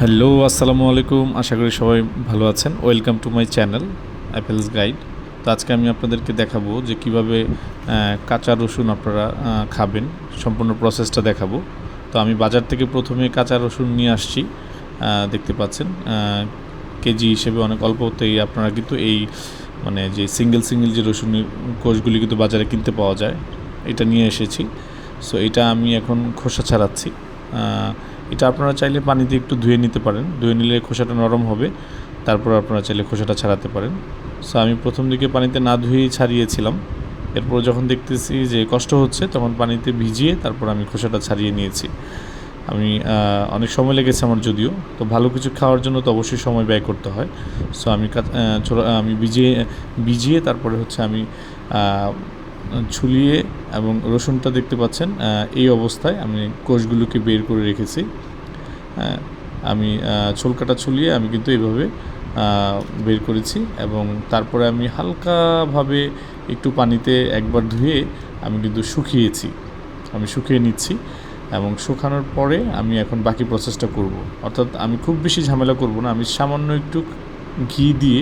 Hello, আসসালামু আলাইকুম। আশা করি সবাই ভালো আছেন। Welcome to my channel apples guide তো আজকে আমি আপনাদেরকে দেখাবো যে কীভাবে কাঁচা রসুন আপনারা খাবেন। সম্পূর্ণ প্রসেসটা দেখাবো। তো আমি বাজার থেকে প্রথমে কাঁচা রসুন নিয়ে আসছি। দেখতে পাচ্ছেন কেজি হিসেবে অনেক অল্পতেই আপনারা কিন্তু এই মানে যে সিঙ্গেল সিঙ্গেল যে রসুনের কোষগুলি কিন্তু বাজারে কিনতে পাওয়া যায়, এটা নিয়ে এসেছি। সো এটা আমি এখন খোসা ছাড়াচ্ছি। এটা আপনারা চাইলে পানিতে একটু ধুয়ে নিতে পারেন। ধুয়ে নিলে খোসাটা নরম হবে। তারপর আপনারা চাইলে খোসাটা ছাড়াতে পারেন। সো আমি প্রথম দিকে পানিতে না ধুয়েই ছাড়িয়েছিলাম। এরপর যখন দেখতেছি যে কষ্ট হচ্ছে, তখন পানিতে ভিজিয়ে তারপর আমি খোসাটা ছাড়িয়ে নিয়েছি। আমি অনেক সময় লেগেছে আমার যদিও। তো ভালো কিছু খাওয়ার জন্য তো অবশ্যই সময় ব্যয় করতে হয়। সো আমি আমি ভিজিয়ে ভিজিয়ে তারপরে হচ্ছে আমি ছুলিয়ে এবং রসুনটা দেখতে পাচ্ছেন এই অবস্থায় আমি কোষগুলোকে বের করে রেখেছি। আমি ছোলকাটা ছুলিয়ে আমি কিন্তু এইভাবে বের করেছি এবং তারপরে আমি হালকাভাবে একটু পানিতে একবার ধুয়ে আমি কিন্তু শুকিয়েছি। আমি শুকিয়ে নিচ্ছি এবং শুকানোর পরে আমি এখন বাকি প্রসেসটা করব। অর্থাৎ আমি খুব বেশি ঝামেলা করব না, আমি সামান্য একটু ঘি দিয়ে,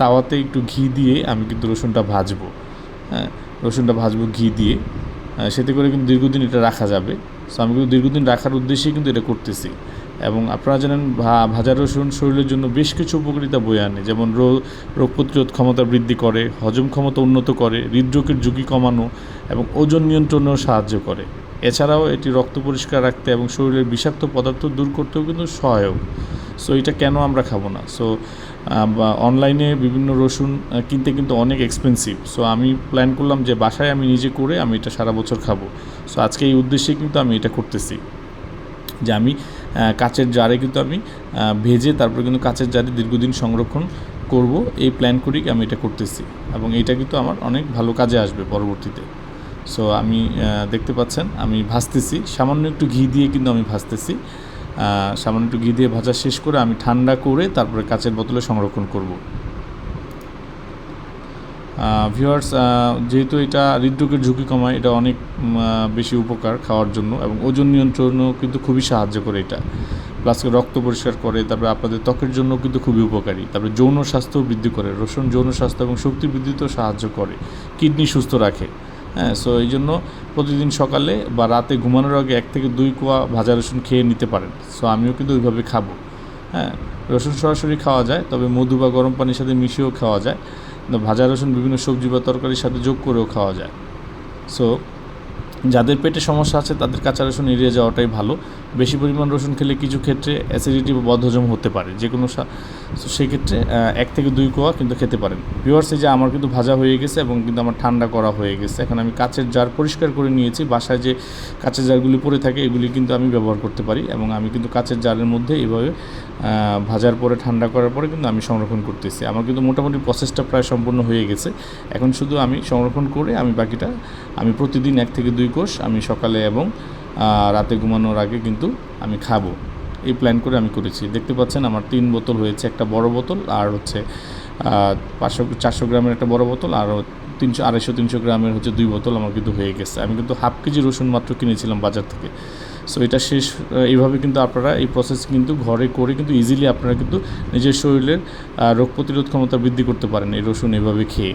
তাওয়াতে একটু ঘি দিয়ে আমি কিন্তু রসুনটা ভাজবো। হ্যাঁ রসুনটা ভাজবো ঘি দিয়ে। সেতে করে কিন্তু দীর্ঘদিন এটা রাখা যাবে। সো আমি কিন্তু দীর্ঘদিন রাখার উদ্দেশ্যেই কিন্তু এটা করতেছি। এবং আপনারা জানেন ভাজা রসুন শরীরের জন্য বেশ কিছু উপকারিতা বয়ে আনে। যেমন রোগ রোগ প্রতিরোধ ক্ষমতা বৃদ্ধি করে, হজম ক্ষমতা উন্নত করে, হৃদরোগের ঝুঁকি কমানো এবং ওজন নিয়ন্ত্রণেও সাহায্য করে। এছাড়াও এটি রক্ত পরিষ্কার রাখতে এবং শরীরের বিষাক্ত পদার্থ দূর করতেও কিন্তু সহায়ক। সো এটা কেন আমরা খাব না? সো অনলাইনে বিভিন্ন রসুন কিনতে কিন্তু অনেক এক্সপেন্সিভ সো আমি প্ল্যান করলাম যে বাসায় আমি নিজে করে আমি এটা সারা বছর খাব। সো আজকে এই উদ্দেশ্যে কিন্তু আমি এটা করতেছি। যে আমি কাচের জারে কিন্তু আমি ভেজে তারপরে কিন্তু কাচের জারে দীর্ঘদিন সংরক্ষণ করব। এই প্ল্যান করেই আমি এটা করতেছি। এবং এটা কিন্তু আমার অনেক ভালো কাজে আসবে পরবর্তীতে। সো আমি দেখতে পাচ্ছেন, আমি ভাজতেছি। সামান্য একটু ঘি দিয়ে কিন্তু আমি ভাজতেছি। সামান্য একটু ঘি দিয়ে ভাজা শেষ করে আমি ঠান্ডা করে তারপরে কাচের বোতলে সংরক্ষণ করব। ভিউয়ার্স যেহেতু এটা হৃদরোগের ঝুঁকি কমায়, এটা অনেক বেশি উপকার খাওয়ার জন্য এবং ওজন নিয়ন্ত্রণও কিন্তু খুবই সাহায্য করে এটা। প্লাস রক্ত পরিষ্কার করে, তারপরে আপনাদের ত্বকের জন্য কিন্তু খুবই উপকারী। তারপরে যৌন স্বাস্থ্য বৃদ্ধি করে, রসুন যৌন স্বাস্থ্য এবং শক্তি বৃদ্ধিতেও সাহায্য করে। কিডনি সুস্থ রাখে। হ্যাঁ সো এই জন্য প্রতিদিন সকালে বা রাতে ঘুমানোর আগে এক থেকে দুই কোয়া ভাজা রসুন খেয়ে নিতে পারেন। সো আমিও কিন্তু ওইভাবে খাব। হ্যাঁ রসুন সরাসরি খাওয়া যায়, তবে মধু বা গরম পানির সাথে মিশিয়েও খাওয়া যায়। ভাজা রসুন বিভিন্ন সবজি বা তরকারির সাথে যোগ করেও খাওয়া যায়। সো যাদের পেটে সমস্যা আছে, তাদের কাঁচা রসুন এড়িয়ে যাওয়াটাই ভালো। বেশি পরিমাণ রসুন খেলে কিছু ক্ষেত্রে অ্যাসিডিটি বা বদহজম হতে পারে, যে কোনো সেক্ষেত্রে এক থেকে দুই কোয়া কিন্তু খেতে পারেন। ভিওয়ার্স এই যে আমার কিন্তু ভাজা হয়ে গেছে এবং কিন্তু আমার ঠান্ডা করা হয়ে গেছে। এখন আমি কাচের জার পরিষ্কার করে নিয়েছি। বাসায় যে কাচের জারগুলি পড়ে থাকে, এগুলি কিন্তু আমি ব্যবহার করতে পারি এবং আমি কিন্তু কাচের জারের মধ্যে এইভাবে ভাজার পরে, ঠান্ডা করার পরে কিন্তু আমি সংরক্ষণ করতেছি। আমার কিন্তু মোটামুটি প্রসেসটা প্রায় সম্পূর্ণ হয়ে গেছে। এখন শুধু আমি সংরক্ষণ করে আমি বাকিটা, আমি প্রতিদিন এক থেকে দুই কোষ আমি সকালে এবং রাতে ঘুমানোর আগে কিন্তু আমি খাব। এই প্ল্যান করে আমি করেছি। দেখতে পাচ্ছেন আমার তিন বোতল হয়েছে। একটা বড় বোতল আর হচ্ছে পাঁচশো, চারশো গ্রামের একটা বড় বোতল আর তিনশো, আড়াইশো, তিনশো গ্রামের হচ্ছে দুই বোতল আমার কিন্তু হয়ে গেছে। আমি কিন্তু হাফ কেজি রসুন মাত্র কিনেছিলাম বাজার থেকে। সো এটা শেষ এইভাবে কিন্তু আপনারা এই প্রসেস কিন্তু ঘরে করে কিন্তু ইজিলি আপনারা কিন্তু নিজের শরীরের রোগ প্রতিরোধ ক্ষমতা বৃদ্ধি করতে পারেন এই রসুন এভাবে খেয়ে।